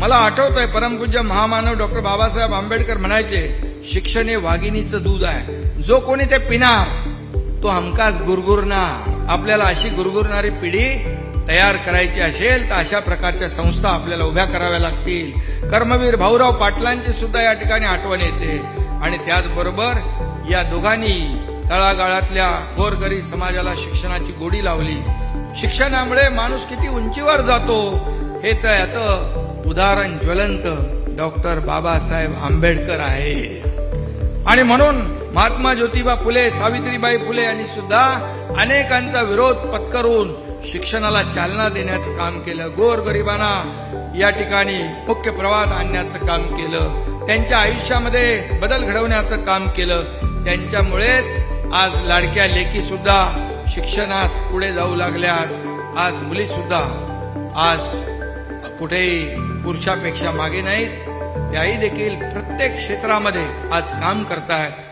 मला आठवतंय परमपूज्य महामानव डॉक्टर बाबासाहेब आंबेडकर म्हणायचे शिक्षण हे वाघिणीचं दूध आहे. जो कोणी ते पिणार तो हमकास गुरगुरणार. आपल्याला अशी गुरगुरणारी पिढी तयार करायची असेल तर अशा प्रकारच्या संस्था आपल्याला उभ्या कराव्या लागतील. कर्मवीर भाऊराव पाटलांची सुद्धा या ठिकाणी आठवण येते. आणि त्याचबरोबर या दोघांनी तळागाळातल्या गोरगरीब समाजाला शिक्षणाची गोडी लावली. शिक्षणामुळे माणूस किती उंचीवर जातो हे तर याचं उदाहरण ज्वलंत डॉक्टर बाबासाहेब आंबेडकर आहे. आणि म्हणून महात्मा ज्योतिबा फुले सावित्रीबाई फुले यांनी सुद्धा अनेकांचा विरोध पत्करून शिक्षणाला चालना देण्याचं काम केलं. गोरगरिबांना या ठिकाणी मुख्य प्रवाहात आणण्याचं काम केलं. त्यांच्या आयुष्यामध्ये बदल घडवण्याचं काम केलं. त्यांच्यामुळेच आज लाडक्या लेकी सुद्धा शिक्षणात पुढे जाऊ लागल्यात. आज मुली सुद्धा आज कुठेही पुरुषापेक्षा मागे नाहीत. त्याही देखील प्रत्येक क्षेत्रामध्ये आज काम करतायत